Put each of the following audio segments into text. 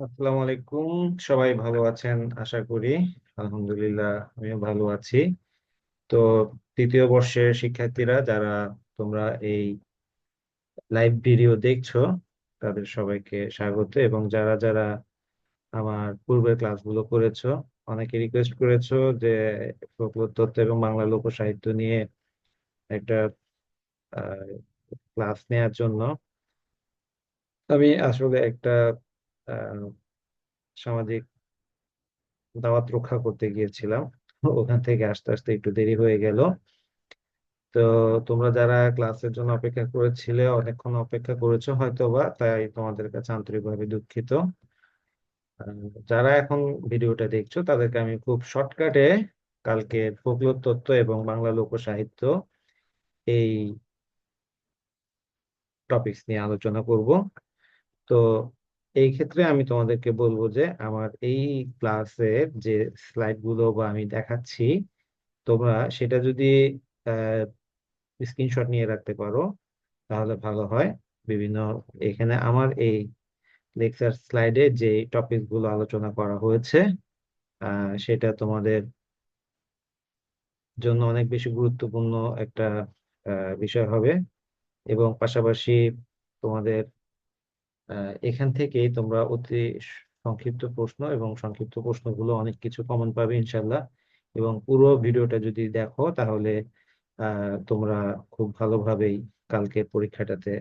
আসসালামু আলাইকুম। সবাই ভালো আছেন? আশা করি। আলহামদুলিল্লাহ, আমিও ভালো আছি। তো তৃতীয় বর্ষের শিক্ষার্থীরা, যারা তোমরা এই লাইভ ভিডিও দেখছ, তাদের সবাইকে স্বাগত। এবং যারা যারা আমার পূর্বের ক্লাসগুলো করেছ, অনেকে রিকোয়েস্ট করেছ যে তত্ত্ব এবং বাংলা লোক সাহিত্য নিয়ে একটা ক্লাস নেওয়ার জন্য। আমি আসলে একটা সামাজিক দাওয়াত রক্ষা করতে গিয়েছিলাম। ওখান থেকে আসতে আসতে একটু দেরি হয়ে গেল। তো তোমরা যারা ক্লাসের জন্য অপেক্ষা করেছিলে, অনেকক্ষণ অপেক্ষা করেছ হয়তো বা তাই তোমাদের কাছে আন্তরিকভাবে দুঃখিত। যারা এখন ভিডিওটা দেখছ, তাদেরকে আমি খুব শর্টকাটে কালকে ফোকলোর তত্ত্ব এবং বাংলা লোক সাহিত্য এই টপিকস নিয়ে আলোচনা করব। তো এই ক্ষেত্রে আমি তোমাদেরকে বলব যে আমার এই ক্লাসের যে স্লাইডগুলো বা আমি দেখাচ্ছি, তোমরা সেটা যদি স্ক্রিনশট নিয়ে রাখতে পারো, তাহলে ভালো হয়। বিভিন্ন, এখানে আমার এই লেকচার স্লাইডে যে টপিকগুলো আলোচনা করা হয়েছে সেটা তোমাদের জন্য অনেক বেশি গুরুত্বপূর্ণ একটা বিষয় হবে। এবং পাশাপাশি তোমাদের এখান থেকেই তোমরা অতি সংক্ষিপ্ত প্রশ্ন এবং সংক্ষিপ্ত প্রশ্নগুলো অনেক কিছু কমন পাবে ইনশাল্লাহ এবং পুরো ভিডিওটা যদি দেখো, তাহলে তোমরা খুব ভালোভাবেই কালকের পরীক্ষাটাতে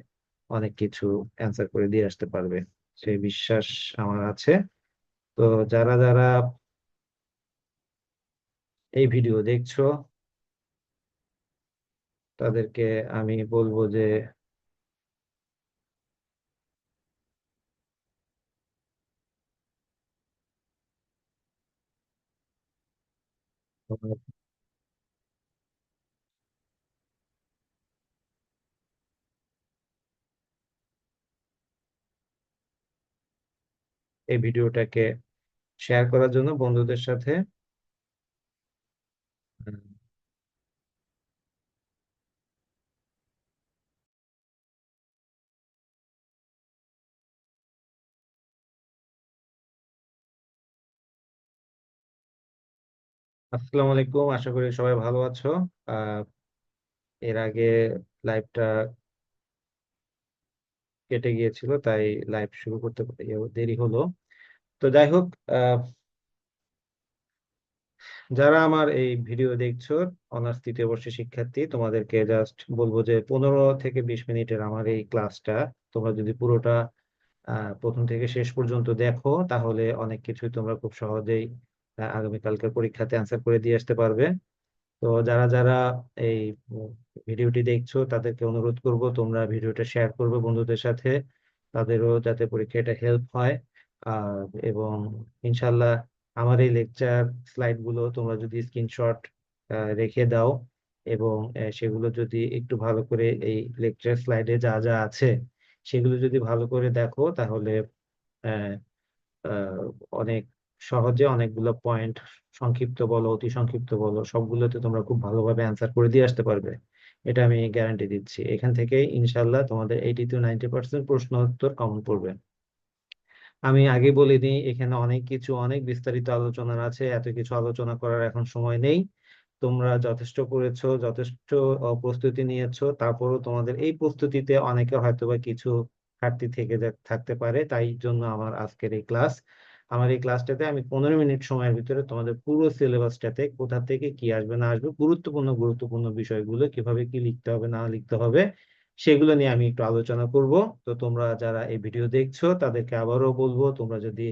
অনেক কিছু অ্যান্সার করে দিয়ে আসতে পারবে। সেই বিশ্বাস আমার আছে। তো যারা যারা এই ভিডিও দেখছ, তাদেরকে আমি বলব যে এই ভিডিওটাকে শেয়ার করার জন্য বন্ধুদের সাথে আসসালামু আলাইকুম। আশা করি সবাই ভালো আছো। এর আগে লাইভটা কেটে গিয়েছিল, তাই লাইভ শুরু করতে দেরি হলো। তো যাই হোক যারা আমার এই ভিডিও দেখছ, অনার্স তৃতীয় বর্ষের শিক্ষার্থী, তোমাদেরকে জাস্ট বলব যে পনেরো থেকে বিশ মিনিটের আমার এই ক্লাসটা, তোমরা যদি পুরোটা প্রথম থেকে শেষ পর্যন্ত দেখো, তাহলে অনেক কিছুই তোমরা খুব সহজেই আগামীকালকের পরীক্ষাতে অ্যান্সার করে দিয়ে আসতে পারবে। তো যারা যারা এই ভিডিওটি দেখছ, তাদেরকে অনুরোধ করব তোমরা ভিডিওটা শেয়ার করবে বন্ধুদের সাথে। তাদেরও যাতে পরীক্ষাটা হেল্প হয়। আর, এবং ইনশাল্লাহ আমার এই লেকচার স্লাইডগুলো তোমরা যদি স্ক্রিনশট রেখে দাও এবং সেগুলো যদি একটু ভালো করে এই লেকচার স্লাইডে যা যা আছে সেগুলো যদি ভালো করে দেখো তাহলে অনেক সহজে অনেকগুলো পয়েন্ট সংক্ষিপ্ত বলো, অতি সংক্ষিপ্ত বলো, সবগুলোতে তোমরা খুব ভালোভাবে অ্যান্সার করে দিয়ে আসতে পারবে। এটা আমি গ্যারান্টি দিচ্ছি। এখান থেকে ইনশাল্লাহ তোমাদের এইটি টু নাইনটি পার্সেন্ট প্রশ্ন উত্তর কমন পড়বে। আমি আগে বলে দিই, এখানে অনেক কিছু, অনেক বিস্তারিত আলোচনা আছে, এত কিছু আলোচনা করার এখন সময় নেই। তোমরা যথেষ্ট করেছ, যথেষ্ট প্রস্তুতি নিয়েছো, তারপরও তোমাদের এই প্রস্তুতিতে অনেকে হয়তোবা কিছু ঘাটতি থেকে থাকতে পারে, তাই জন্য আমার আজকের এই ক্লাস আমার এই ক্লাসটাতে আমি পনেরো মিনিট সময়ের ভিতরে তোমাদের পুরো সিলেবাসটাতে কোথা থেকে কি আসবে, না আসবে, গুরুত্বপূর্ণ গুরুত্বপূর্ণ বিষয়গুলো কীভাবে কি লিখতে হবে, না লিখতে হবে, সেগুলো নিয়ে আমি একটু আলোচনা করব। তো তোমরা যারা এই ভিডিও দেখছ, তাদেরকে আবারও বলব, তোমরা যদি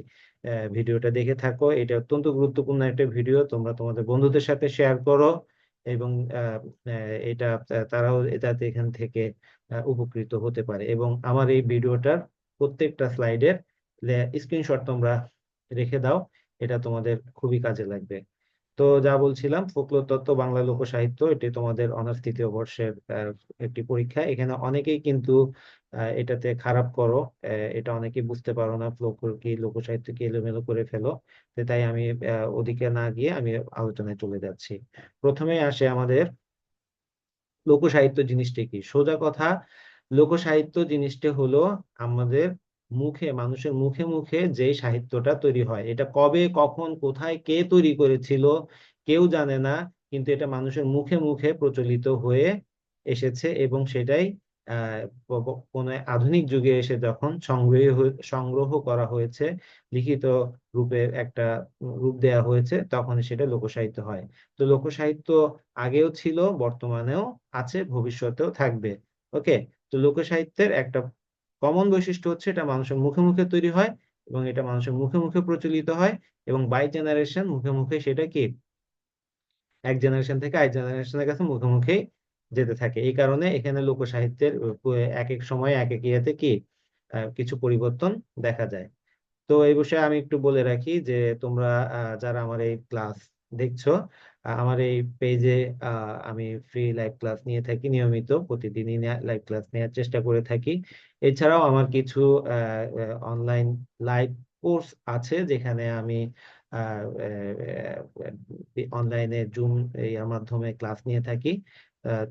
ভিডিওটা দেখে থাকো, এটা অত্যন্ত গুরুত্বপূর্ণ একটা ভিডিও তোমরা তোমাদের বন্ধুদের সাথে শেয়ার করো এবং এটা তারাও এটাতে এখান থেকে উপকৃত হতে পারে। এবং আমার এই ভিডিওটার প্রত্যেকটা স্লাইডের স্ক্রিনশট তোমরা রেখে দাও, এটা তোমাদের খুবই কাজে লাগবে। তো যা বলছিলাম ফোকলোর তত্ত্ব, বাংলা লোক সাহিত্য এটি তোমাদের অনার্স তৃতীয় বর্ষের একটি পরীক্ষা। এখানে অনেকেই কিন্তু এটাতে খারাপ করো এটা অনেকেই বুঝতে পারো না ফ্লোকর কি লোক সাহিত্য কি এলোমেলো করে ফেলো। তাই আমি ওদিকে না গিয়ে আমি আলোচনায় চলে যাচ্ছি। প্রথমে আসে আমাদের লোক সাহিত্য জিনিসটা কি? সোজা কথা লোক সাহিত্য জিনিসটা হলো আমাদের মুখে, মানুষের মুখে মুখে যে সাহিত্যটা তৈরি হয়। এটা কবে, কখন, কোথায়, কে তৈরি করেছিল কেউ জানে না, কিন্তু এটা মানুষের মুখে মুখে প্রচলিত হয়ে এসেছে এবং সেটাই কোনো আধুনিক যুগে এসে যখন সংগ্রহ সংগ্রহ করা হয়েছে, লিখিত রূপে একটা রূপ দেয়া হয়েছে তখন সেটা লোকসাহিত্য হয়। তো লোকসাহিত্য আগেও ছিল, বর্তমানেও আছে, ভবিষ্যতেও থাকবে। ওকে? তো লোকসাহিত্যের একটা কমন বৈশিষ্ট্য হচ্ছে এটা মানুষের মুখে মুখে তৈরি হয় এবং এটা মানুষের মুখে মুখে প্রচলিত হয় এবং বাই জেনারেশন মুখে মুখে সেটা কি? এক জেনারেশন থেকে আরেক জেনারেশনের কাছে মুখে মুখে যেতে থাকে। এই কারণে এখানে লোকসাহিত্যের এক এক সময় এক এক ইয়েতে কি? কিছু পরিবর্তন দেখা যায়। তো এই বিষয়ে আমি একটু বলে রাখি যে তোমরা যারা আমার এই ক্লাস দেখছ আমার এই পেজে আমি ফ্রি লাইভ ক্লাস নিয়ে থাকি নিয়মিত। প্রতিদিনই লাইভ ক্লাস নেওয়ার চেষ্টা করে থাকি। এছাড়াও আমার কিছু অনলাইন লাইভ কোর্স আছে, যেখানে আমি অনলাইনে জুম এর মাধ্যমে ক্লাস নিয়ে থাকি।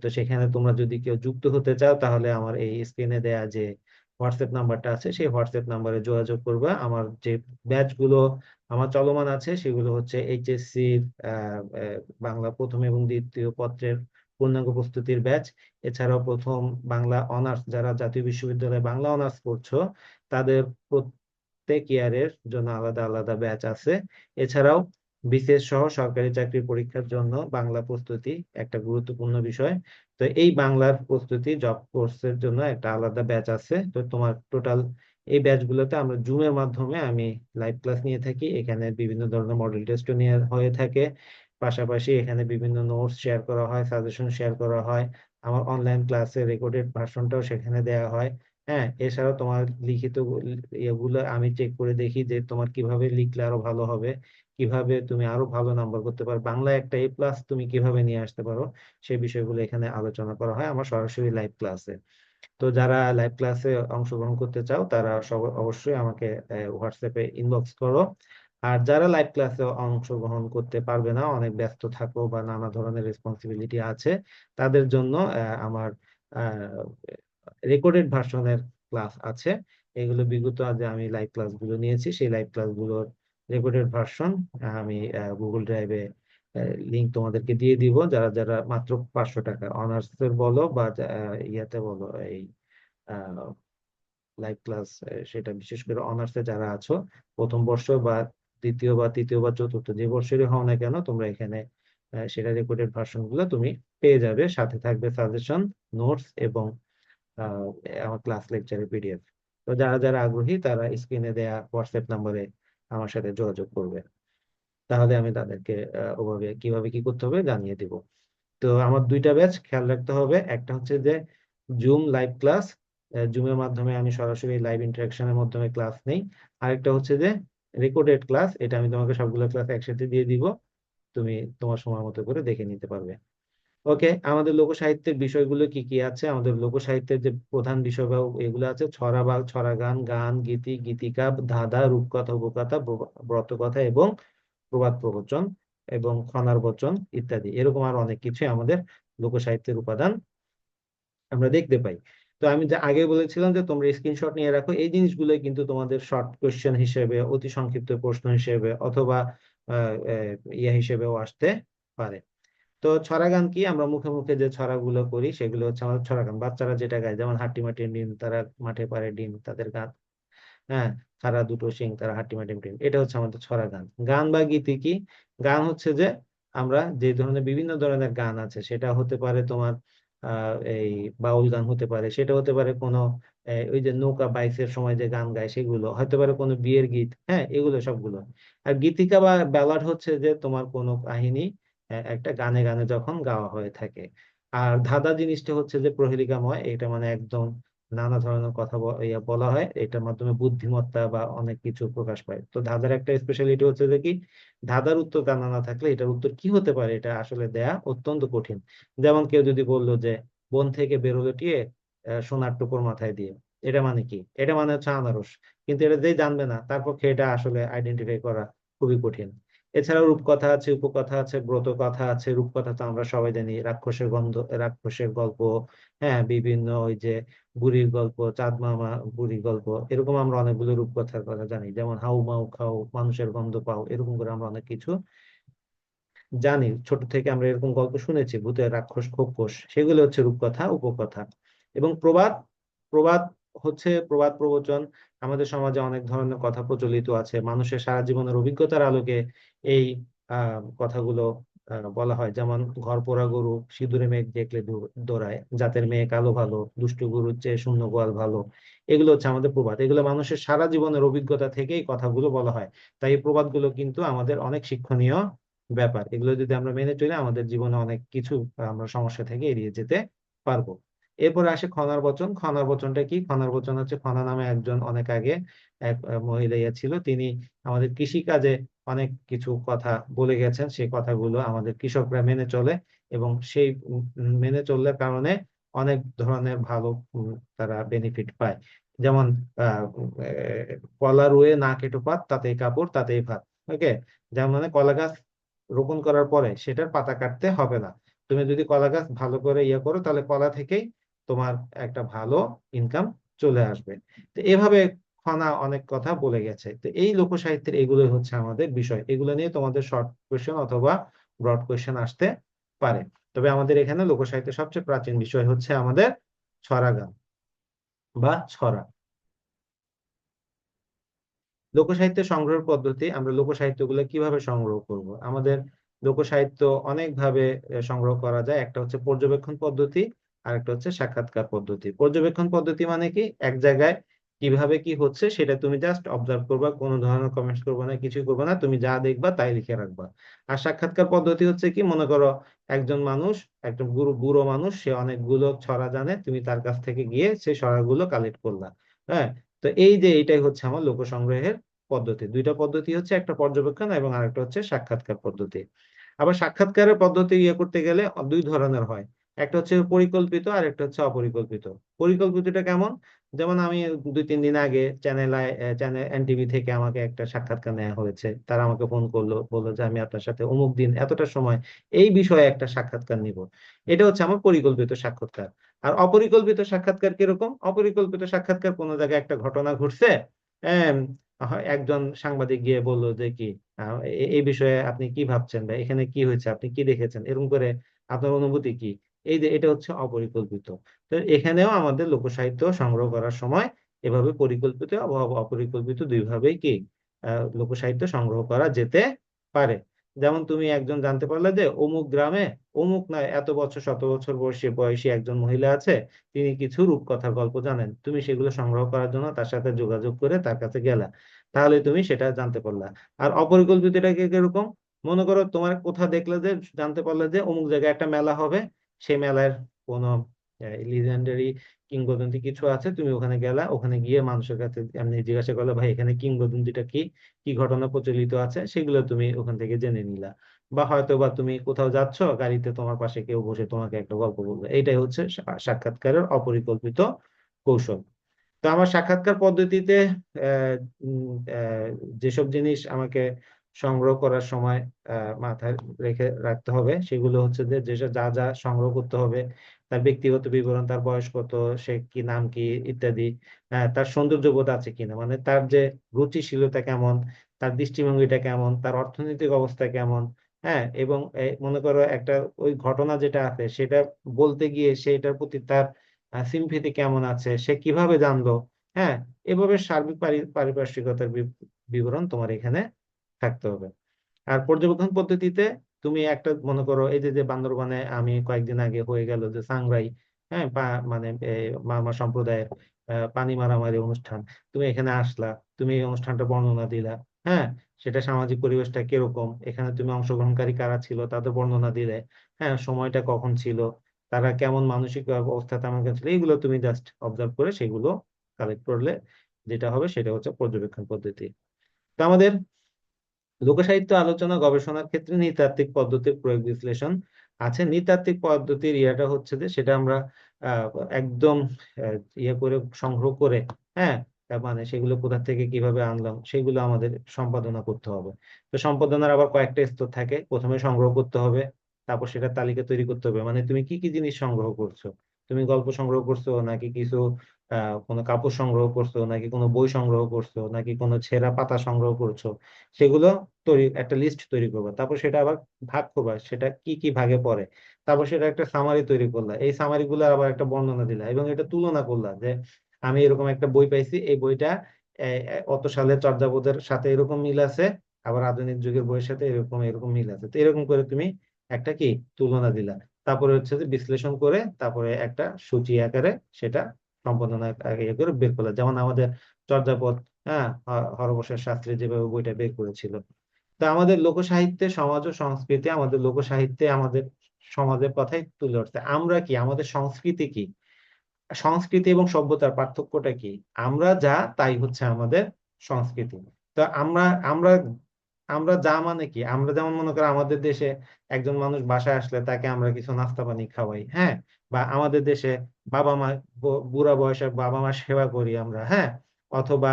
তো সেখানে তোমরা যদি কেউ যুক্ত হতে চাও, তাহলে আমার এই স্ক্রিনে দেয়া যে হোয়াটসঅ্যাপ নাম্বারটা আছে, সেই হোয়াটসঅ্যাপ নাম্বারে যোগাযোগ করবে। আমার যে ব্যাচগুলো, আমার চলমান আছে, সেগুলো হচ্ছে এইচএসসি বাংলা প্রথম এবং দ্বিতীয় পত্রের পূর্ণাঙ্গ প্রস্তুতির ব্যাচ। এছাড়াও প্রথম বাংলা অনার্স, যারা জাতীয় বিশ্ববিদ্যালয়ে বাংলা অনার্স পড়ছো, তাদের প্রত্যেক ইয়ারের জন্য আলাদা আলাদা ব্যাচ আছে। এছাড়াও বিশেষ সহ সরকারি চাকরির পরীক্ষার জন্য বাংলা প্রস্তুতি একটা গুরুত্বপূর্ণ বিষয়। তো এই বাংলার প্রস্তুতি জব কোর্সের জন্য একটা আলাদা ব্যাচ আছে। তো তোমার টোটাল এই ব্যাচগুলোতে আমরা জুমের মাধ্যমে আমি লাইভ ক্লাস নিয়ে থাকি। এখানে বিভিন্ন ধরনের মডেল টেস্টও নিয়ে হয়ে থাকে। পাশাপাশি এখানে বিভিন্ন নোটস শেয়ার করা হয় সাজেশন শেয়ার করা হয়। আমার অনলাইন ক্লাসে রেকর্ডেড ভার্সনটাও সেখানে দেওয়া হয়। হ্যাঁ এছাড়াও তোমার লিখিত ইয়েগুলো আমি চেক করে দেখি যে তোমার কীভাবে লিখলে আরও ভালো হবে। কীভাবে তুমি আরও ভালো নাম্বার করতে পারো? বাংলা একটা এ প্লাস তুমি কীভাবে নিয়ে আসতে পারো? সেই বিষয়গুলো এখানে আলোচনা করা হয় আমার সরাসরি লাইভ ক্লাসে তো যারা লাইভ ক্লাসে অংশগ্রহণ করতে চাও, তারা অবশ্যই আমাকে হোয়াটসঅ্যাপে ইনবক্স করো। আর যারা লাইভ ক্লাসে অংশগ্রহণ করতে পারবে না, অনেক ব্যস্ত থাকো বা নানা ধরনের রেসপন্সিবিলিটি আছে, তাদের জন্য আমার রেকর্ডেড ভার্সনের ক্লাস আছে। এগুলো বিগত যে আমি লাইভ ক্লাসগুলো নিয়েছি, সেই লাইভ ক্লাসগুলোর রেকর্ডেড ভার্সন, আমি গুগল ড্রাইভে লিঙ্ক তোমাদেরকে দিয়ে দিব। যারা যারা মাত্র পাঁচশো টাকা অনার্স এর বলো বা ইয়াতে বলো, এই লাইভ ক্লাস সেটা বিশেষ করে অনার্সে যারা আছো, প্রথম বর্ষ বা দ্বিতীয় বা তৃতীয় বা চতুর্থ যে বর্ষেরই হও না কেন, তোমরা এখানে সেটা রেকর্ডেড ভার্সনগুলো তুমি পেয়ে যাবে। সাথে থাকবে সাজেশন, নোটস এবং আমার ক্লাস লেকচারের পিডিএফ। তো যারা যারা আগ্রহী, তারা স্ক্রিনে দেয়া হোয়াটসঅ্যাপ নাম্বারে আমার সাথে যোগাযোগ করবে। তাহলে আমি তাদেরকে ওভাবে কীভাবে কি করতে হবে জানিয়ে দিব। তো আমার দুইটা ব্যাচ, খেয়াল রাখতে হবে। একটা হচ্ছে যে জুম লাইভ ক্লাস জুমের মাধ্যমে আমি সরাসরি লাইভ ইন্টারাকশনের মাধ্যমে ক্লাস নেই। আরেকটা হচ্ছে যে রেকর্ডেড ক্লাস এটা আমি তোমাকে সবগুলো ক্লাস একসাথে দিয়ে দিব। তুমি তোমার সময় মতো করে দেখে নিতে পারবে। ওকে আমাদের লোক সাহিত্যের বিষয়গুলো কি কি আছে? আমাদের লোক সাহিত্যের যে প্রধান বিষয় বা এগুলো আছে ছড়া বা ছড়া গান গান গীতি গীতিকা ধাঁধা, রূপকথা, উপকথা ব্রতকথা এবং প্রবাদ প্রবচন এবং খনার বচন ইত্যাদি। এরকম আর অনেক কিছু আমাদের লোক সাহিত্যের উপাদান আমরা দেখতে পাই। তো আমি যে আগে বলেছিলাম যে তোমরা স্ক্রিনশট নিয়ে রাখো, এই জিনিসগুলো কিন্তু তোমাদের শর্ট কোয়েশ্চেন হিসেবে, অতি সংক্ষিপ্ত প্রশ্ন হিসেবে অথবা ইয়া হিসেবেও আসতে পারে। তো ছড়া গান কি? আমরা মুখে মুখে যে ছড়াগুলো করি, সেগুলো হচ্ছে আমাদের ছড়া গান। বাচ্চারা যেটা গায়, যেমন হাট্টি মাটির ডিম, তারা মাঠে পারে ডিম, তাদের গান। হ্যাঁ তারা দুটো সিং তারা হাট্টি মাটি ডিম। এটা হচ্ছে আমাদের ছড়া গান। গান বা গীতি কি? গান হচ্ছে যে আমরা যে ধরনের বিভিন্ন ধরনের গান আছে, সেটা হতে পারে তোমার এই বাউল গান হতে পারে, সেটা হতে পারে কোনো ওই যে নৌকা বাইসের সময় যে গান গায়, সেগুলো। হতে পারে কোনো বিয়ের গীত হ্যাঁ এগুলো সবগুলো। আর গীতিকা বা ব্যালাড হচ্ছে যে তোমার কোনো কাহিনী একটা গানে গানে যখন গাওয়া হয়ে থাকে। আর ধাঁধা জিনিসটা হচ্ছে যে প্রহেলিকাময় এটা মানে একদম নানা ধরনের কথা বলা হয়। এটার মাধ্যমে বুদ্ধিমত্তা বা অনেক কিছু প্রকাশ পায়। তো ধাঁধার একটা স্পেশালিটি হচ্ছে যে কি, ধাঁধার উত্তর জানা না থাকলে এটার উত্তর কি হতে পারে? এটা আসলে দেয়া অত্যন্ত কঠিন। যেমন কেউ যদি বলল যে, বন থেকে বেরোলো টিয়ে সোনার টুকুর মাথায় দিয়ে। এটা মানে কি? এটা মানে হচ্ছে আনারস। কিন্তু এটা যে জানবে না তার পক্ষে এটা আসলে আইডেন্টিফাই করা খুবই কঠিন। এছাড়াও রূপকথা আছে, উপকথা আছে ব্রত কথা আছে, রূপকথা তো আমরা সবাই জানি, রাক্ষসের গন্ধ, রাক্ষসের গল্প হ্যাঁ বিভিন্ন ওই যে বুড়ির গল্প, চাঁদ মামা বুড়ির গল্প, এরকম আমরা অনেকগুলো রূপকথার কথা জানি, যেমন হাউ মাউ খাও, মানুষের গন্ধ পাও, এরকম করে আমরা অনেক কিছু জানি। ছোট থেকে আমরা এরকম গল্প শুনেছি, ভূতের রাক্ষস, খোকস, সেগুলো হচ্ছে রূপকথা, উপকথা। এবং প্রবাদ প্রবাদ হচ্ছে প্রবাদ প্রবচন। আমাদের সমাজে অনেক ধরনের কথা প্রচলিত আছে। মানুষের সারা জীবনের অভিজ্ঞতার আলোকে এই কথাগুলো বলা হয়। যেমন ঘর পোড়া গরু সিঁদুরে মেঘ দেখলে দৌড়ায়। জাতের মেয়ে কালো ভালো, দুষ্টু গরুর চেয়ে শূন্য গোয়াল ভালো। এগুলো হচ্ছে আমাদের প্রবাদ। এগুলো মানুষের সারা জীবনের অভিজ্ঞতা থেকেই কথাগুলো বলা হয়। তাই এই প্রবাদগুলো কিন্তু আমাদের অনেক শিক্ষণীয় ব্যাপার। এগুলো যদি আমরা মেনে চলি, আমাদের জীবনে অনেক কিছু আমরা সমস্যা থেকে এড়িয়ে যেতে পারব। এরপরে আসে খনার বচন। খনার বচনটা কি? খনার বচন হচ্ছে খনা নামে একজন অনেক আগে এক মহিলা ছিল। তিনি আমাদের কৃষি কাজে অনেক কিছু কথা বলে গেছেন। সেই কথাগুলো আমাদের কৃষকরা মেনে চলে এবং সেই মেনে চললে কারণে অনেক ধরনের ভালো তারা বেনিফিট পায়। যেমন কলা রুয়ে না কেটো পাত, তাতেই কাপড়, তাতেই ভাত। ওকে যেমন মানে কলা গাছ রোপণ করার পরে সেটার পাতা কাটতে হবে না। তুমি যদি কলা গাছ ভালো করে ইয়ে করো, তাহলে কলা থেকেই তোমার একটা ভালো ইনকাম চলে আসবে। তো এভাবে ফানা অনেক কথা বলে গেছে। তো এই লোকসাহিত্যের এগুলোই হচ্ছে আমাদের বিষয়। এগুলো নিয়ে তোমাদের শর্ট কোয়েশ্চেন অথবা ব্রড কোয়েশ্চেন আসতে পারে। তবে আমাদের এখানে লোকসাহিত্যের সবচেয়ে প্রাচীন বিষয় হচ্ছে আমাদের ছড়া গান বা ছড়া। লোকসাহিত্যের সংগ্রহের পদ্ধতি আমরা লোকসাহিত্যগুলো কীভাবে সংগ্রহ করব? আমাদের লোকসাহিত্য অনেকভাবে সংগ্রহ করা যায়। একটা হচ্ছে পর্যবেক্ষণ পদ্ধতি আর একটা হচ্ছে সাক্ষাৎকার পদ্ধতি। পর্যবেক্ষণ পদ্ধতি মানে কি? এক জায়গায় কীভাবে কি হচ্ছে সেটা তুমি জাস্ট অবজার্ভ করবা, কোনো ধরনের কমেন্টস করবে না, কিছুই করবে না, তুমি যা দেখবা তাই লিখে রাখবা। আর সাক্ষাৎকার পদ্ধতি হচ্ছে কি? মনে করো একজন মানুষ, একজন গুরু, বুড়ো মানুষ, সে অনেকগুলো ছড়া জানে, তুমি তার কাছ থেকে গিয়ে সেই ছড়াগুলো কালেক্ট করলা হ্যাঁ? তো এই যে এইটাই হচ্ছে আমার লোক সংগ্রহের পদ্ধতি। দুইটা পদ্ধতি হচ্ছে, একটা পর্যবেক্ষণ এবং আরেকটা হচ্ছে সাক্ষাৎকার পদ্ধতি। আবার সাক্ষাৎকারের পদ্ধতি ইয়ে করতে গেলে দুই ধরনের হয়। একটা হচ্ছে পরিকল্পিত আর একটা হচ্ছে অপরিকল্পিত। পরিকল্পিতটা কেমন? যেমন আমি দুই, তিন দিন আগে চ্যানেল চ্যানেল এনটিভি থেকে আমাকে একটা সাক্ষাৎকার নেওয়া হয়েছে। তারা আমাকে ফোন করল, বলল যে আমি আপনার সাথে অমুক দিন এতটা সময় এই বিষয়ে একটা সাক্ষাৎকার নিব। এটা হচ্ছে আমার পরিকল্পিত সাক্ষাৎকার। আর অপরিকল্পিত সাক্ষাৎকার কীরকম? অপরিকল্পিত সাক্ষাৎকার কোনো জায়গায় একটা ঘটনা ঘটছে? একজন সাংবাদিক গিয়ে বলল যে কি এই বিষয়ে আপনি কি ভাবছেন বা এখানে কি হয়েছে, আপনি কি দেখেছেন? এরকম করে আপনার অনুভূতি কি? এই যে এটা হচ্ছে অপরিকল্পিত। তো এখানেও আমাদের লোকসাহিত্য সংগ্রহ করার সময় এভাবে পরিকল্পিত অপরিকল্পিত দুইভাবেই কি লোকসাহিত্য সংগ্রহ করা যেতে পারে। যেমন তুমি একজন জানতে পারলে যে অমুক গ্রামে, অমুক না, এত বছর, শত বছর বয়সী বয়সী একজন মহিলা আছে, তিনি কিছু রূপকথার গল্প জানেন। তুমি সেগুলো সংগ্রহ করার জন্য তার সাথে যোগাযোগ করে তার কাছে গেলা। তাহলে তুমি সেটা জানতে পারলা। আর অপরিকল্পিত এটা কীরকম মনে করো তোমার কোথা দেখলে যে, জানতে পারলে যে অমুক জায়গায় একটা মেলা হবে সেই মেলার কোনো লিজেন্ডারি কিংবদন্তি কিছু আছে, তুমি ওখানে গেলা, ওখানে গিয়ে মানুষের কাছে এমনি জিজ্ঞাসা করলে, ভাই, এখানে কিংবদন্তিটা কি? কি ঘটনা প্রচলিত আছে? সেগুলো তুমি ওখান থেকে জেনে নিলা। বা হয়তো বা তুমি কোথাও যাচ্ছ, গাড়িতে তোমার পাশে কেউ বসে তোমাকে একটা গল্প বলবে। এটাই হচ্ছে সাক্ষাৎকারের অপরিকল্পিত কৌশল। তো আমার সাক্ষাৎকার পদ্ধতিতে আহ যেসব জিনিস আমাকে সংগ্রহ করার সময় মাথায় রেখে রাখতে হবে। সেগুলো হচ্ছে যে যেসব যা যা সংগ্রহ করতে হবে, তার ব্যক্তিগত বিবরণ, তার বয়স কত, সে কি, নাম কি, ইত্যাদি তার সৌন্দর্যবোধ আছে কিনা মানে তার যে রুচিশীলতা কেমন, তার দৃষ্টিভঙ্গিটা কেমন, তার অর্থনৈতিক অবস্থা কেমন হ্যাঁ? এবং মনে করো একটা, ওই ঘটনা যেটা আছে, সেটা বলতে গিয়ে সেটার প্রতি তার সিম্পিতি কেমন আছে, সে কীভাবে জানলো হ্যাঁ? এভাবে সার্বিক পারিপার্শ্বিকতার বিবরণ তোমার এখানে থাকতে হবে। আর পর্যবেক্ষণ পদ্ধতিতে তুমি একটা মনে করো, এই যে যে বান্দরবানে আমি কয়েকদিন আগে হয়ে গেল যে সাংরাই হ্যাঁ মানে মারমা সম্প্রদায়ের পানি মারামারি অনুষ্ঠান, তুমি এখানে আসলা, তুমি এই অনুষ্ঠানটা বর্ণনা দিলা হ্যাঁ সেটা সামাজিক পরিবেশটা কীরকম, এখানে তুমি অংশগ্রহণকারী কারা ছিল তাদের বর্ণনা দিলে হ্যাঁ সময়টা কখন ছিল, তারা কেমন মানসিক অবস্থা তেমন ছিল, এইগুলো তুমি জাস্ট অবজার্ভ করে সেগুলো কালেক্ট করলে যেটা হবে সেটা হচ্ছে পর্যবেক্ষণ পদ্ধতি। তো আমাদের লোকসাহিত্য, আলোচনা, গবেষণার ক্ষেত্রে নৃতাত্ত্বিক পদ্ধতির প্রয়োগ, বিশ্লেষণ আছে। নৃতাত্ত্বিক পদ্ধতির ইয়েটা হচ্ছে যে, সেটা আমরা একদম ইয়ে করে, সংগ্রহ করে হ্যাঁ? মানে সেগুলো কোথা থেকে কীভাবে আনলাম, সেগুলো আমাদের সম্পাদনা করতে হবে। তো সম্পাদনার আবার কয়েকটা স্তর থাকে। প্রথমে সংগ্রহ করতে হবে, তারপর সেটা তালিকা তৈরি করতে হবে। মানে তুমি কি কি জিনিস সংগ্রহ করছ? তুমি গল্প সংগ্রহ করছ নাকি কিছু কোনো কাপড় সংগ্রহ করছ, নাকি কোনো বই সংগ্রহ করছ, নাকি কোনো ছেঁড়া পাতা সংগ্রহ করছ, সেগুলো তৈরি, একটা লিস্ট তৈরি করবে। তারপর সেটা আবার ভাগ করবা, সেটা কি কি ভাগে পড়ে। তারপর সেটা একটা সামারি তৈরি করলা। এই সামারি গুলো আবার একটা বর্ণনা দিলা এবং এটা তুলনা করলা যে আমি এরকম একটা বই পাইছি, এই বইটা অত সালে চর্যাপদের সাথে এরকম মিল আছে, আবার আধুনিক যুগের বইয়ের সাথে এরকম এরকম মিল আছে। তো এরকম করে তুমি একটা কি তুলনা দিলা। তারপরে হচ্ছে যে বিশ্লেষণ করে, তারপরে একটা সূচি আকারে সেটা সম্পাদনা ইয়ে করে বের করলা যেমন আমাদের চর্যাপদ হ্যাঁ? হ- শাস্ত্রী যেভাবে বইটা বের করেছিল। তো আমাদের লোক সাহিত্যে সমাজ ও সংস্কৃতি আমাদের লোক সাহিত্যে আমাদের সমাজের কথাই তুলে ধরছে। আমরা কি? আমাদের সংস্কৃতি কি? সংস্কৃতি এবং সভ্যতার পার্থক্যটা কি? আমরা যা, তাই হচ্ছে আমাদের সংস্কৃতি। তো আমরা আমরা আমরা যা মানে কি? আমরা যেমন মনে করো আমাদের দেশে একজন মানুষ বাসায় আসলে তাকে আমরা কিছু নাস্তা পানি খাওয়াই হ্যাঁ? বা আমাদের দেশে বাবা মা বুড়া বয়সে বাবা মা সেবা করি আমরা হ্যাঁ? অথবা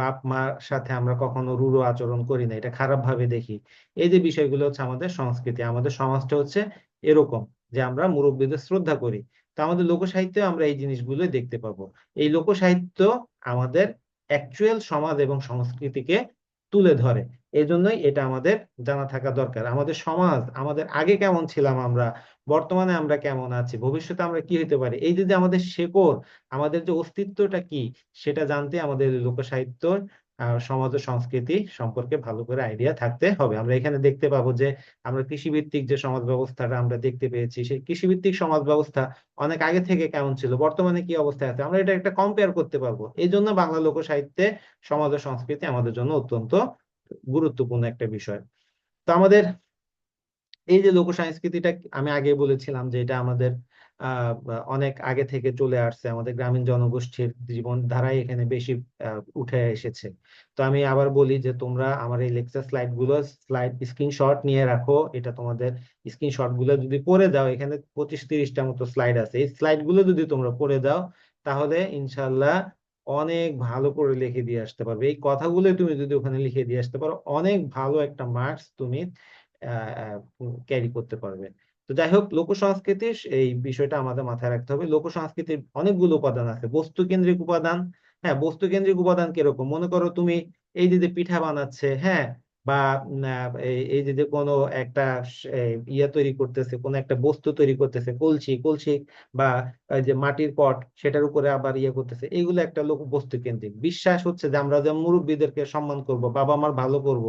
বাপ মার সাথে আমরা কখনো রূঢ় আচরণ করি না, এটা খারাপ ভাবে দেখি। এই যে বিষয়গুলো হচ্ছে আমাদের সংস্কৃতি, আমাদের সমাজটা হচ্ছে এরকম যে আমরা মুরব্বীদের শ্রদ্ধা করি। তো আমাদের লোকসাহিত্যে আমরা এই জিনিসগুলো দেখতে পাবো। এই লোকসাহিত্য আমাদের অ্যাকচুয়াল সমাজ এবং সংস্কৃতিকে তুলে ধরে। এই জন্যই এটা আমাদের জানা থাকা দরকার। আমাদের সমাজ, আমাদের আগে কেমন ছিলাম আমরা? বর্তমানে আমরা কেমন আছি? ভবিষ্যতে আমরা কি হতে পারি? এই যে আমাদের শেকড়, আমাদের যে অস্তিত্বটা কি, সেটা জানতে আমাদের লোকসাহিত্য সমাজ ও সংস্কৃতি সম্পর্কে ভালো করে আইডিয়া থাকতে হবে। আমরা এখানে দেখতে পাবো যে, আমরা কৃষিভিত্তিক যে সমাজ ব্যবস্থাটা আমরা দেখতে পেয়েছি, সেই কৃষিভিত্তিক সমাজ ব্যবস্থা অনেক আগে থেকে কেমন ছিল? বর্তমানে কি অবস্থায় আছে? আমরা এটা একটা কম্পেয়ার করতে পারব। এই জন্য বাংলা লোক সাহিত্যে সমাজ ও সংস্কৃতি আমাদের জন্য অত্যন্ত গুরুত্বপূর্ণ একটা বিষয়। তো আমাদের এই যে লোক সংস্কৃতিটা আমি আগে বলেছিলাম যে এটা আমাদের অনেক আগে থেকে চলে আসছে, আমাদের গ্রামীণ জনগোষ্ঠীর জীবন ধারায় এখানে বেশি উঠে এসেছে। তো আমি আবার বলি যে তোমরা আমার এই লেকচার স্লাইডগুলো স্লাইড স্ক্রিনশট নিয়ে রাখো, এটা তোমাদের স্ক্রিনশটগুলো যদি পড়ে দাও, এখানে পঁচিশ তিরিশটা মতো স্লাইড আছে, এই স্লাইডগুলো যদি তোমরা পড়ে দাও, তাহলে ইনশাল্লাহ অনেক ভালো করে লিখে দিয়ে আসতে পারবে। এই কথাগুলো তুমি যদি ওখানে লিখে দিয়ে আসতে পারো, অনেক ভালো একটা মার্কস তুমি ক্যারি করতে পারবে। তো যাই হোক, লোক সংস্কৃতির এই বিষয়টা আমাদের মাথায় রাখতে হবে। লোক সংস্কৃতির অনেকগুলো উপাদান আছে। বস্তু কেন্দ্রিক উপাদান হ্যাঁ বস্তু কেন্দ্রিক উপাদান কীরকম? মনে করো তুমি এই যে যে পিঠা বানাচ্ছে হ্যাঁ বা এই যে যে, কোনো একটা ইয়া তৈরি করতেছে, কোনো একটা বস্তু তৈরি করতেছে, কলসি কলসি বা যে, মাটির পট, সেটার উপরে আবার ইয়ে করতেছে এগুলো একটা লোক বস্তু কেন্দ্রিক। বিশ্বাস হচ্ছে যে, আমরা যেমন মুরব্বীদেরকে সম্মান করব, বাবা মার ভালো করব,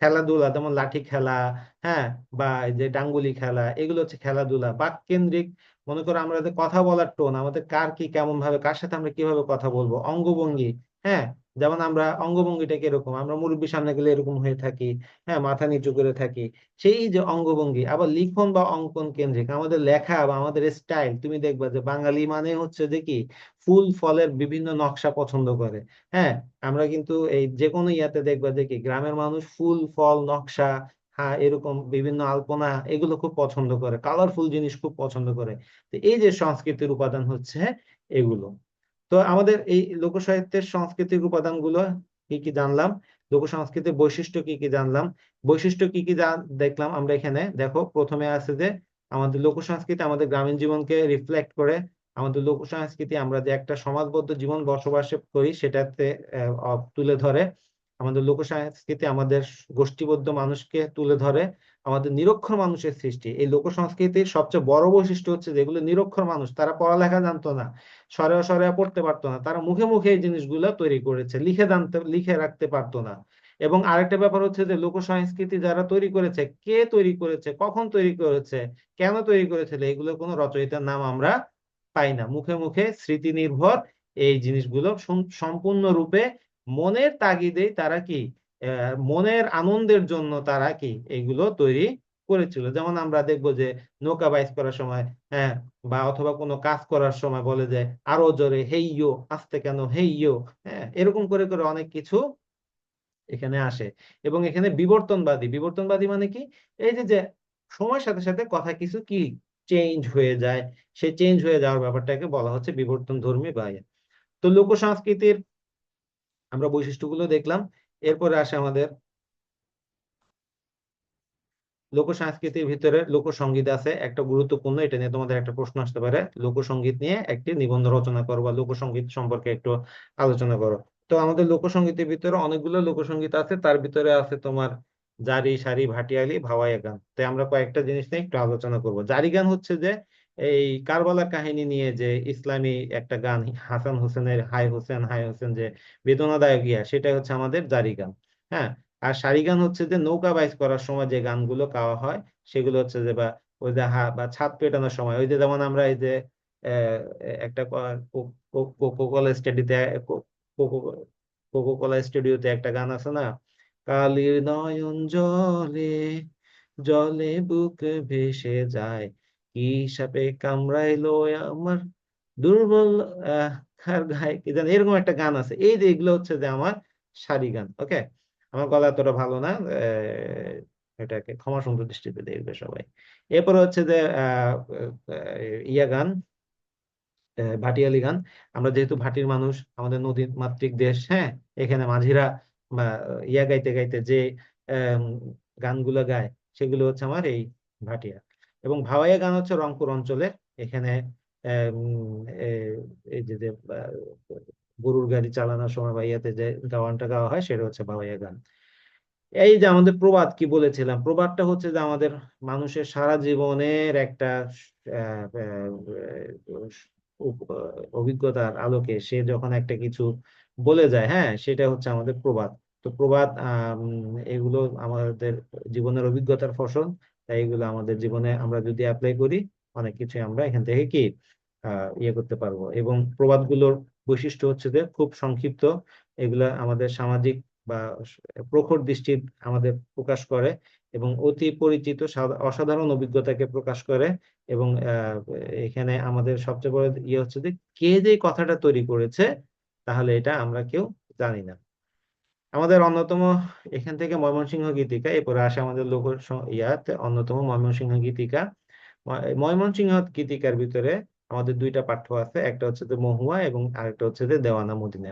খেলাধুলা, যেমন লাঠি খেলা হ্যাঁ বা যে, ডাঙ্গুলি খেলা, এগুলো হচ্ছে খেলাধুলা বাক কেন্দ্রিক, মনে করো আমরা যে, কথা বলার টোন, আমাদের কার কি কেমন ভাবে কার সাথে আমরা কীভাবে কথা বলব, অঙ্গভঙ্গি হ্যাঁ যেমন আমরা অঙ্গভঙ্গিটা কীরকম? আমরা মুরব্বীর সামনে গেলে এরকম হয়ে থাকি হ্যাঁ মাথা নিচু করে থাকি। সেই যে অঙ্গভঙ্গি, আবার লিখন বা অঙ্কন কেন্দ্রিক, আমাদের লেখা বা আমাদের স্টাইল তুমি দেখবা যে বাঙালি মানে হচ্ছে যে কি? ফুল ফলের বিভিন্ন নকশা পছন্দ করে। হ্যাঁ আমরা কিন্তু এই যে কোনো ইয়াতে দেখবা যে কি? গ্রামের মানুষ ফুল, ফল, নকশা হ্যাঁ এরকম বিভিন্ন আলপনা, এগুলো খুব পছন্দ করে। কালারফুল জিনিস খুব পছন্দ করে। তো এই যে সংস্কৃতির উপাদান হচ্ছে এগুলো। তো আমাদের এই লোক সাহিত্যের সাংস্কৃতিক উপাদানগুলো কি কি জানলাম? লোক সংস্কৃতির বৈশিষ্ট্য কি কি জানলাম? বৈশিষ্ট্য কি কি দেখলাম আমরা এখানে। দেখো, প্রথমে আছে যে আমাদের লোক সংস্কৃতি আমাদের গ্রামীণ জীবনকে রিফ্লেক্ট করে। আমাদের লোক সংস্কৃতি আমরা যে একটা সমাজবদ্ধ জীবন বসবাস করি সেটাতে তুলে ধরে। আমাদের লোক সংস্কৃতি আমাদের গোষ্ঠীবদ্ধ মানুষকে তুলে ধরে। আমাদের নিরক্ষর মানুষের সৃষ্টি। এই লোক সংস্কৃতির সবচেয়ে বড় বৈশিষ্ট্য হচ্ছে যেগুলো নিরক্ষর মানুষ, তারা পড়ালেখা জানতো না সরে সরে পড়তে পারতো না, তারা মুখে মুখে এই জিনিসগুলো তৈরি করেছে, লিখে জানতে, লিখে রাখতে পারতো না। এবং আরেকটা ব্যাপার হচ্ছে যে লোক সংস্কৃতি যারা তৈরি করেছে, কে তৈরি করেছে, কখন তৈরি করেছে, কেন তৈরি করেছিল এগুলো কোনো রচয়িতার নাম আমরা পাই না। মুখে মুখে স্মৃতি নির্ভর এই জিনিসগুলো সম- সম্পূর্ণরূপে মনের তাগিদেই তারা কি মনের আনন্দের জন্য তারা কি এগুলো তৈরি করেছিল? যেমন আমরা দেখব যে নৌকা বাইচ করার সময় হ্যাঁ বা অথবা কোনো কাজ করার সময় বলে যে, আরও জোরে হেইয়ো আস্তে কেন হেইয়ো হ্যাঁ এরকম করে করে অনেক কিছু এখানে আসে। এবং এখানে বিবর্তনবাদী বিবর্তনবাদী মানে কি? এই যে যে সময়ের সাথে সাথে কথা কিছু কি চেঞ্জ হয়ে যায়, সে চেঞ্জ হয়ে যাওয়ার ব্যাপারটাকে বলা হচ্ছে বিবর্তন ধর্মী বা। তো লোক সংস্কৃতির আমরা বৈশিষ্ট্যগুলো দেখলাম। এরপরে আসে আমাদের লোক সংস্কৃতির ভিতরে লোকসঙ্গীত আছে, একটা গুরুত্বপূর্ণ, এটা নিয়ে তোমাদের একটা প্রশ্ন আসতে পারে। লোকসঙ্গীত নিয়ে একটি নিবন্ধ রচনা করো বা লোকসঙ্গীত সম্পর্কে একটু আলোচনা করো। তো আমাদের লোকসঙ্গীতের ভিতরে অনেকগুলো লোকসঙ্গীত আছে, তার ভিতরে আছে তোমার জারি, সারি, ভাটিয়ালি ভাওয়াইয়া গান। তাই আমরা কয়েকটা জিনিস নিয়ে একটু আলোচনা করব। জারি গান হচ্ছে যে এই কারবালার কাহিনী নিয়ে যে ইসলামী একটা গান, হাসান হোসেনের হাই হোসেন হাই হোসেন যে বেদনাদায়ক ইয়া, সেটাই হচ্ছে আমাদের জারি গান হ্যাঁ? আর সারি গান হচ্ছে যে নৌকা বাইচ করার সময় যে গানগুলো গাওয়া হয়, সেগুলো হচ্ছে যে বা ওই যে হা, বা ছাদ পেটানোর সময়, ওই যে যেমন আমরা এই যে একটা কোকোকোলা স্টেডিতে কোকোকোলা স্টুডিওতে একটা গান আছে না? কালির নয়ন জলে জলে বুক ভেসে যায় কি সাপে কামড়াইলো আমার দুর্বল কার গায়ে কি জানি, এরকম একটা গান আছে। এই যে এগুলো হচ্ছে যে আমার সারি গান, ওকে? আমার গলা এতটা ভালো না এটাকে ক্ষমা সুন্দর দৃষ্টিতে দেখবে সবাই। এরপর হচ্ছে যে ইয়া গান ভাটিয়ালি গান। আমরা যেহেতু ভাটির মানুষ, আমাদের নদী মাতৃক দেশ হ্যাঁ? এখানে মাঝিরা ইয়া গাইতে গাইতে যে গানগুলো গায়, সেগুলো হচ্ছে আমার এই ভাটিয়া। এবং ভাওয়াইয়া গান হচ্ছে রংপুর অঞ্চলে। এখানে এই যে গরুর গাড়ি চালানোর সময় বা ইয়াতে যে গাওয়ানটা গাওয়া হয়, সেটা হচ্ছে ভাওয়াইয়া গান। এই যে আমাদের প্রবাদ কি বলেছিলাম? প্রবাদটা হচ্ছে যে আমাদের মানুষের সারা জীবনের একটা অভিজ্ঞতার আলোকে সে যখন একটা কিছু বলে যায় হ্যাঁ সেটা হচ্ছে আমাদের প্রবাদ। তো প্রবাদ এগুলো আমাদের জীবনের অভিজ্ঞতার ফসল। তাই এগুলো আমাদের জীবনে আমরা যদি অ্যাপ্লাই করি, অনেক কিছু আমরা এখান থেকে কি ইয়ে করতে পারব। এবং প্রবাদগুলোর বৈশিষ্ট্য হচ্ছে যে খুব সংক্ষিপ্ত, এগুলা আমাদের সামাজিক বা প্রখর দৃষ্টি আমাদের প্রকাশ করে এবং অতি পরিচিত অসাধারণ অভিজ্ঞতাকে প্রকাশ করে এবং এখানে আমাদের সবচেয়ে বড় ইয়ে হচ্ছে যে কে যে কথাটা তৈরি করেছে, তাহলে এটা আমরা কেউ জানি না। আমাদের অন্যতম এখান থেকে ময়মনসিংহ গীতিকা, এরপরে আসে আমাদের লোক ইয়াতে অন্যতম ময়মনসিংহ গীতিকা। ময়মনসিংহ গীতিকার ভিতরে আমাদের দুইটা পাঠ্য আছে, একটা হচ্ছে যে মহুয়া এবং আরেকটা হচ্ছে যে দেওয়ানা মদিনা।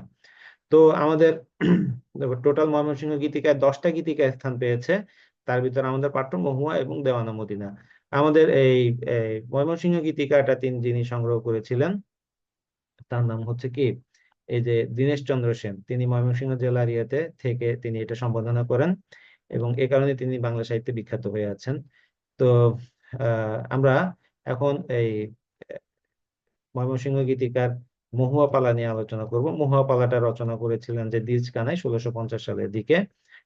তো আমাদের টোটাল ময়মনসিংহ গীতিকায় দশটা গীতিকায় স্থান পেয়েছে, তার ভিতরে আমাদের পাঠ্য মহুয়া এবং দেওয়ানা মদিনা। আমাদের এই ময়মনসিংহ গীতিকাটা তিন যিনি সংগ্রহ করেছিলেন, তার নাম হচ্ছে কি? এই যে দীনেশ চন্দ্র সেন, তিনি ময়মনসিংহ জেলার ইয়েতে থেকে তিনি এটা সম্পাদনা করেন এবং এ কারণে তিনি বাংলা সাহিত্যে বিখ্যাত হয়ে আছেন। তো আমরা এখন এই ময়মনসিংহ গীতিকার মহুয়া পালা নিয়ে আলোচনা করব। মহুয়া পালাটা রচনা করেছিলেন যে দ্বিজ কানাই ষোলোশো পঞ্চাশ সালের দিকে।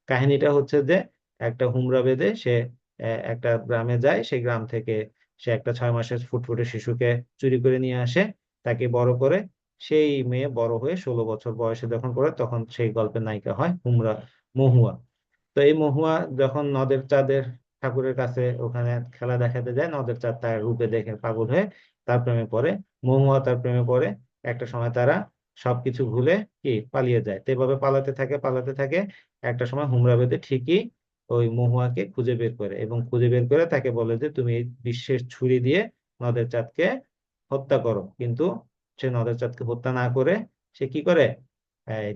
কাহিনীটা হচ্ছে যে একটা হুমরা বেঁধে সে একটা গ্রামে যায় সেই গ্রাম থেকে সে একটা ছয় মাসের ফুটফুটে শিশুকে চুরি করে নিয়ে আসে, তাকে বড় করে সেই মেয়ে বড় হয়ে ষোলো বছর বয়সে যখন পড়ে, তখন সেই গল্পের নায়িকা হয় হুমরা, মহুয়া। তো এই মহুয়া যখন নদের চাঁদের ঠাকুরের কাছে ওখানে খেলা দেখাতে যায়, নদের চাঁদ তার রূপে দেখে পাগল হয়ে তার প্রেমে পড়ে। মহুয়া তার প্রেমে পড়ে। একটা সময় তারা সবকিছু ভুলে কি পালিয়ে যায়। তো এভাবে পালাতে থাকে পালাতে থাকে। একটা সময় হুমরা বেঁধে ঠিকই ওই মহুয়াকে খুঁজে বের করে এবং খুঁজে বের করে তাকে বলে যে, তুমি এই বিশ্বের ছুরি দিয়ে নদের চাঁদকে হত্যা করো। কিন্তু সে নদের চাঁদকে হত্যা না করে সে কি করে?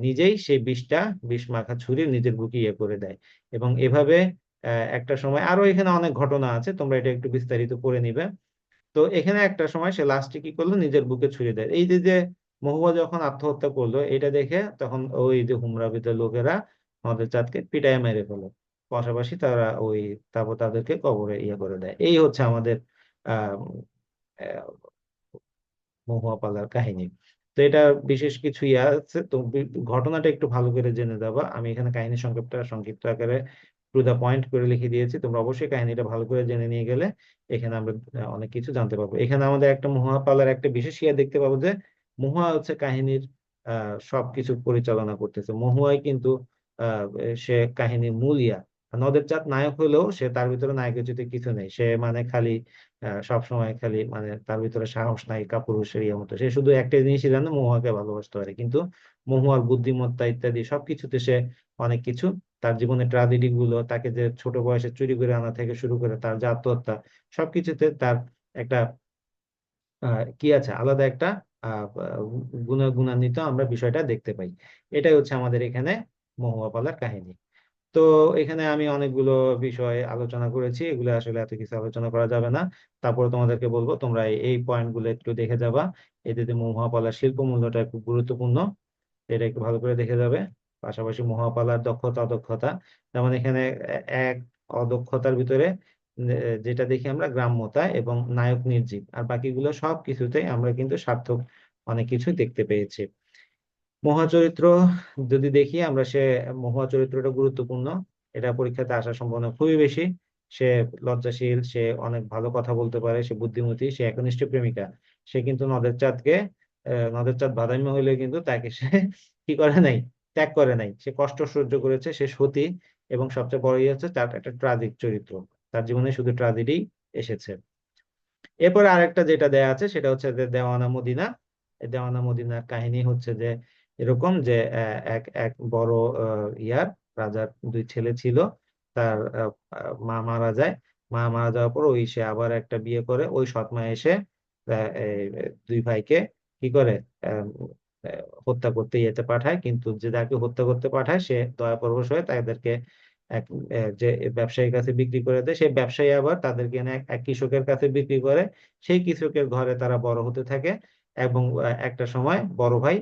নিজেই সেই বিষটা বিষ মাখা ছুরি নিজের বুকে ইয়ে করে দেয়। এবং এভাবে একটা সময় আরও এখানে অনেক ঘটনা আছে তোমরা এটা একটু বিস্তারিত পড়ে নিবে। তো এখানে একটা সময় সে লাস্টে কি করল? নিজের বুকে ছুরি দেয়। এই যে মহুয়া যখন আত্মহত্যা করল এটা দেখে তখন ওই যে হুমরাবিদের লোকেরা আমাদের চাঁদকে পিটায় মেরে ফেলো। পাশাপাশি তারা ওই তারপর তাদেরকে কবরে ইয়ে করে দেয়। এই হচ্ছে আমাদের আহ, মহুয়া পালার কাহিনী। তো এটা বিশেষ কিছু ইয়ে আছে। তো ঘটনাটা একটু ভালো করে জেনে যাবা। আমি এখানে কাহিনী সংক্ষিপ্ত সংক্ষিপ্ত আকারে টু দা পয়েন্ট করে লিখে দিয়েছি। তোমরা অবশ্যই কাহিনীটা ভালো করে জেনে নিয়ে গেলে এখানে আমরা অনেক কিছু জানতে পারব। এখানে আমাদের একটা মহুয়া পালার একটা বিশেষ ইয়ে দেখতে পাবো যে, মহুয়া হচ্ছে কাহিনীর সবকিছু পরিচালনা করতেছে। মহুয়াই কিন্তু সে কাহিনীর মূল ইয়া। নদের চাঁদ নায়ক হলেও সে তার ভিতরে নায়কের যদি কিছু নেই। সে মানে খালি সব সময় খালি মানে তার ভিতরে সাহস নাই, কাপুরুষের ইয়ে মতো। সে শুধু একটা জিনিসই জানে, মহুয়াকে ভালোবাসতে পারে। কিন্তু মহুয়ার বুদ্ধিমত্তা ইত্যাদি সবকিছুতে সে অনেক কিছু। তার জীবনের ট্রাজেডি গুলো তাকে যে ছোট বয়সে চুরি করে আনা থেকে শুরু করে তার যে আত্মহত্যা সবকিছুতে তার একটা কি আছে? আলাদা একটা গুণান্বিত আমরা বিষয়টা দেখতে পাই। এটাই হচ্ছে আমাদের এখানে মহুয়া পালার কাহিনী। তো এখানে আমি অনেকগুলো বিষয় আলোচনা করেছি, এগুলো আসলে এত কিছু আলোচনা করা যাবে না। তারপরে তোমাদেরকে বলব, তোমরা এই- এই পয়েন্টগুলো একটু দেখে যাবা। এতে মহুয়া শিল্প মূল্যটা খুব গুরুত্বপূর্ণ, এটা একটু ভালো করে দেখে যাবে। পাশাপাশি মহুয়া পালার দক্ষতা, অদক্ষতা। যেমন এখানে এক অদক্ষতার ভিতরে যেটা দেখি আমরা গ্রাম্যতা এবং নায়ক নির্জীব আর বাকিগুলো সব কিছুতেই আমরা কিন্তু সার্থক অনেক কিছুই দেখতে পেয়েছি। মহা চরিত্র যদি দেখি আমরা সে মহুয়া চরিত্রটা গুরুত্বপূর্ণ। এটা পরীক্ষাতে আসার সম্ভাবনা খুবই বেশি। সে লজ্জাশীল, সে অনেক ভালো কথা বলতে পারে, সে বুদ্ধিমতী, সে একনিষ্ঠ প্রেমিকা। সে কিন্তু নদের চাঁদকে নদের চাঁদ বাদামি হইলে কিন্তু তাকে সে কি করে নাই, ত্যাগ করে নাই। সে কষ্ট সহ্য করেছে, সে সতী এবং সবচেয়ে বড় ইয়ে হচ্ছে তার একটা ট্রাজিক চরিত্র। তার জীবনে শুধু ট্রাজেডি এসেছে। এরপরে আরেকটা যেটা দেয়া আছে সেটা হচ্ছে দেওয়ানা মদিনা। দেওয়ানা মদিনার কাহিনী হচ্ছে যে এরকম যে এক এক বড় ইয়ার রাজার দুই ছেলে ছিল, তার মা মারা যায়। মা মারা যাওয়ার পর ওই সে আবার একটা বিয়ে করে। ওই সৎ মা এসে দুই ভাইকে কি করে হত্যা করতে ইয়েতে পাঠায়। কিন্তু যে যাকে হত্যা করতে পাঠায়, সে দয়া পরবশ হয়ে তাদেরকে এক যে ব্যবসায়ীর কাছে বিক্রি করে দেয় সেই ব্যবসায়ী আবার তাদেরকে এনে এক কৃষকের কাছে বিক্রি করে। সেই কৃষকের ঘরে তারা বড় হতে থাকে এবং একটা সময় বড় ভাই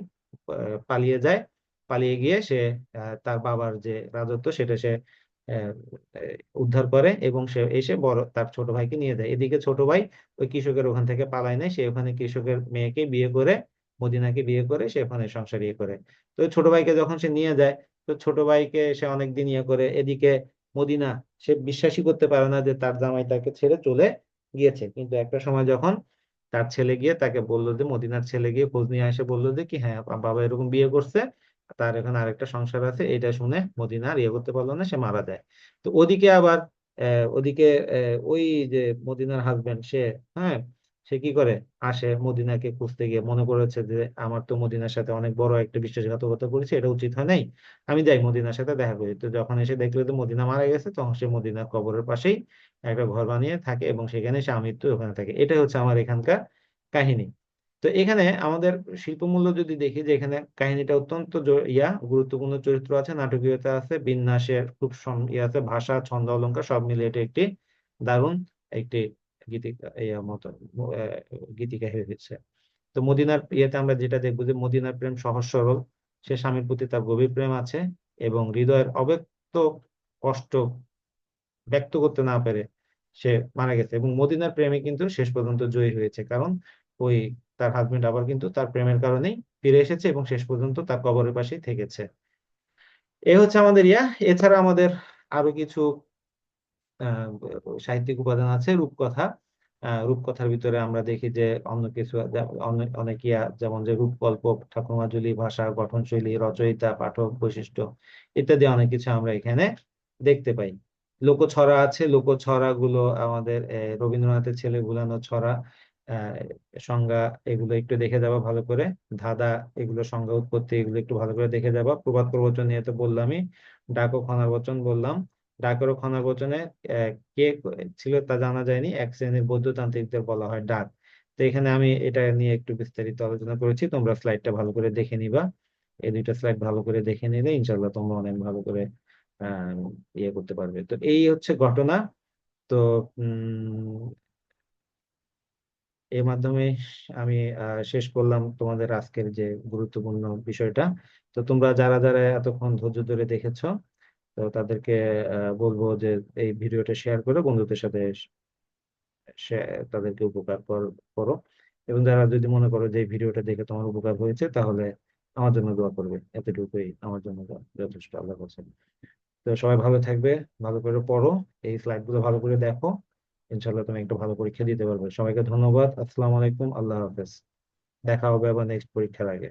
পালিয়ে যায়। পালিয়ে গিয়ে সে তার বাবার যে রাজত্ব সেটা সে উদ্ধার করে এবং সে এসে বড়, তার ছোট ভাইকে নিয়ে যায়। এদিকে ছোট ভাই ওই কৃষকের ওখান থেকে পালায় নেয়। সে ওখানে কৃষকের মেয়েকে বিয়ে করে, মদিনাকে বিয়ে করে, সে ওখানে সংসার ইয়ে করে। তো ছোট ভাইকে যখন সে নিয়ে যায়, তো ছোট ভাইকে সে অনেকদিন ইয়ে করে। এদিকে মদিনা, সে বিশ্বাসই করতে পারে না যে তার জামাই তাকে ছেড়ে চলে গিয়েছে। কিন্তু একটা সময় যখন তার ছেলে গিয়ে তাকে বলল যে, মদিনার ছেলে গিয়ে খোঁজ নিয়ে এসে বলল যে, কি হ্যাঁ বাবা এরকম বিয়ে করছে, তার এখানে আরেকটা সংসার আছে, এটা শুনে মদিনা আর ইয়ে করতে পারল না, সে মারা যায়। তো ওদিকে আবার ওদিকে ওই যে মদিনার হাজবেন্ড সে হ্যাঁ সে কি করে? আসে মদিনাকে খুঁজতে গিয়ে মনে করেছে যে, আমার তো মদিনার সাথে অনেক বড় একটা বিশ্বাসঘাতকতা করেছে, এটা উচিত হয় নাই। আমি যাই মদিনার সাথে দেখা করি। তো যখন এসে দেখল যে মদিনা মারা গেছে, তখন সে মদিনার কবরের পাশেই একটা ঘর বানিয়ে থাকে এবং সেখানে সে আমৃত্যু ওখানে থাকে। এটা হচ্ছে আমার এখানকার কাহিনী। তো এখানে আমাদের শিল্পমূল্য যদি দেখি যে এখানে কাহিনীটা অত্যন্ত ইয়া, গুরুত্বপূর্ণ চরিত্র আছে, নাটকীয়তা আছে, বিন্যাসের খুব ইয়ে আছে, ভাষা, ছন্দ অলঙ্কার সব মিলে এটা একটি দারুণ একটি গীতিকা মতো গীতিকা হয়ে গেছে। তো মদিনার ইয়েতে আমরা যেটা দেখব যে মদিনার প্রেম সহজ সরল। সে স্বামীর প্রতি তার গভীর প্রেম আছে এবং হৃদয়ের অব্যক্ত কষ্ট ব্যক্ত করতে না পেরে সে মারা গেছে এবং মদিনার প্রেমে কিন্তু শেষ পর্যন্ত জয়ী হয়েছে। কারণ ওই তার হাজবেন্ড আবার কিন্তু তার প্রেমের কারণেই ফিরে এসেছে এবং শেষ পর্যন্ত তার কবরের পাশেই থেকেছে। এ হচ্ছে আমাদের ইয়া। এছাড়া আমাদের আরও কিছু সাহিত্যিক উপাদান আছে, রূপকথা। রূপকথার ভিতরে আমরা দেখি যে অন্য কিছু অনেক যেমন যে রূপকল্প ঠাকুরমাজুলি ভাষা, গঠনশৈলী, রচয়িতা, পাঠক, বৈশিষ্ট্য ইত্যাদি অনেক কিছু আমরা এখানে দেখতে পাই। লোকছড়া আছে লোকছড়া গুলো আমাদের রবীন্দ্রনাথের ছেলে বুলানো ছড়া সংজ্ঞা এগুলো একটু দেখে যাবা ভালো করে। ধাঁধা এগুলো, সংজ্ঞা, উৎপত্তি এগুলো একটু ভালো করে দেখে যাবা প্রবাদ প্রবচন নিয়ে তো বললামই, ডাক খনার বচন বললাম। ডাকের ও খনার আহ, কে ছিল তা জানা যায়নি। এক শ্রেণির বৌদ্ধতান্ত্রিকদের বলা হয় ডাক। তো এখানে আমি এটা নিয়ে একটু বিস্তারিত আলোচনা করেছি। তোমরা স্লাইডটা ভালো করে দেখে নিবা। এই দুইটা স্লাইড ভালো করে দেখে নিলে ইনশাল্লাহ তোমরা অনেক ভালো করে ইয়ে করতে পারবে। তো এই হচ্ছে ঘটনা। তো এর মাধ্যমে আমি শেষ করলাম তোমাদের আজকের যে গুরুত্বপূর্ণ বিষয়টা। তো তোমরা যারা যারা এতক্ষণ ধৈর্য ধরে দেখেছ তো তাদেরকে বলব যে এই ভিডিওটা শেয়ার করে, বন্ধুদের সাথে তাদেরকে উপকার কর- এবং যারা যদি মনে করো যে ভিডিওটা দেখে তোমার উপকার হয়েছে, তাহলে আমার জন্য দোয়া করবে। এতটুকুই আমার জন্য যথেষ্ট, আল্লাহ কাছে তো সবাই ভালো থাকবে, ভালো করে পড়ো, এই স্লাইডগুলো ভালো করে দেখো। ইনশাল্লাহ তুমি একটা ভালো পরীক্ষা দিতে পারবে। সবাইকে ধন্যবাদ, আসসালামু আলাইকুম, আল্লাহ হাফেজ। দেখা হবে আবার নেক্সট পরীক্ষার আগে।